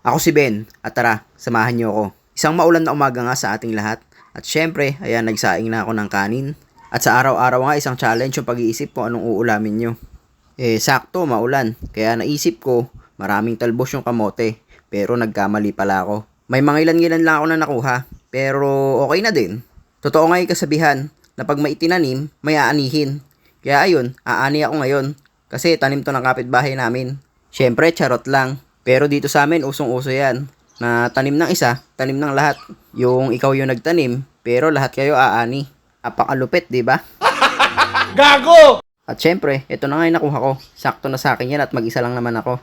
Ako si Ben at tara, samahan niyo ako. Isang maulan na umaga nga sa ating lahat at syempre, ayan nagsaing na ako ng kanin. At sa araw-araw nga isang challenge yung pag-iisip ko anong uulamin nyo. Eh sakto, maulan. Kaya naisip ko, maraming talbos yung kamote. Pero nagkamali pala ako. May mga ilan-ilan lang ako na nakuha. Pero okay na din. Totoo nga yung kasabihan na pag may itinanim, may aanihin. Kaya ayun, aani ako ngayon. Kasi tanim to ng kapitbahay namin. Syempre, charot lang. Pero dito sa amin, usong-uso yan. Na tanim ng isa, tanim ng lahat. Yung ikaw yung nagtanim, pero lahat kayo aani. Apakalupit, di ba? Gago! At syempre, ito na nga yung nakuha ko. Sakto na sa akin yan at mag-isa lang naman ako.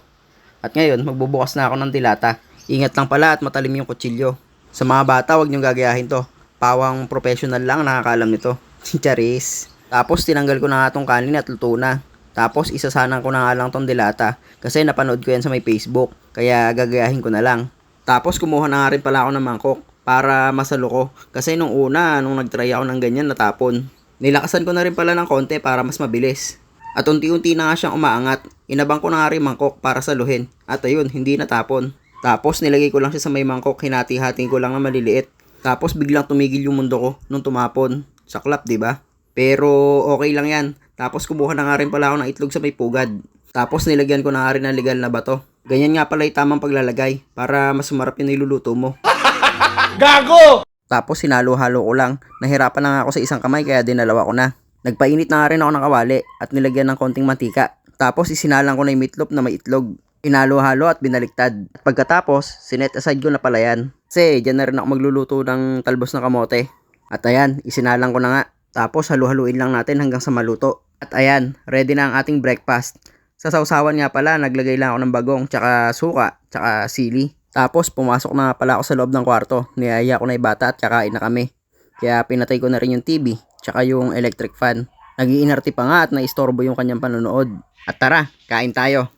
At ngayon, magbubukas na ako ng dilata. Ingat lang pala at matalim yung kutsilyo. Sa mga bata, huwag niyong gagayahin to. Pawang professional lang ang nakakaalam nito. Charis. Tapos tinanggal ko na nga tong kanin at luto na. Tapos isasanan ko na nga lang tong dilata. Kasi napanood ko yan sa may Facebook. Kaya gagayahin ko na lang. Tapos kumuha na nga rin pala ako ng mangkok para masalo ko. Kasi nung una, nung nagtry ako ng ganyan, natapon. Nilakasan ko na rin pala ng konti para mas mabilis. At unti-unti na nga siyang umaangat. Inabang ko na nga rin mangkok para saluhin. At ayun, hindi natapon. Tapos nilagay ko lang siya sa may mangkok, hinati-hati ko lang na maliliit. Tapos biglang tumigil yung mundo ko nung tumapon. Saklap, di ba? Pero okay lang yan. Tapos kumuha na nga rin pala ako ng itlog sa may pugad. Tapos nilagyan ko na nga rin ng legal na bato. Ganyan nga pala yung tamang paglalagay para mas sumarap yung niluluto mo. Gago! Tapos sinalo-halo ko lang. Nahirapan na nga ako sa isang kamay kaya dinalawa ko na. Nagpainit na nga rin ako ng kawali at nilagyan ng konting mantika. Tapos isinalang ko na yung meatloaf na may itlog. Inalo-halo at binaliktad. At pagkatapos, sinet aside ko na pala yan. Kasi dyan na rin ako magluluto ng talbos ng kamote. At ayan, isinalang ko na nga. Tapos halu-haluin lang natin hanggang sa maluto. At ayan, ready na ang ating breakfast. Sa sausawan nga pala, naglagay lang ako ng bagong, tsaka suka, tsaka sili. Tapos pumasok na pala ako sa loob ng kwarto. Niyaya ko na yung bata at kakain na kami. Kaya pinatay ko na rin yung TV, tsaka yung electric fan. Nagiinarte pa nga at naistorbo yung kanyang panonood. At tara, kain tayo.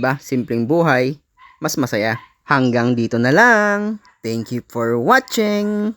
ba? Simpleng buhay, mas masaya. Hanggang dito na lang. Thank you for watching.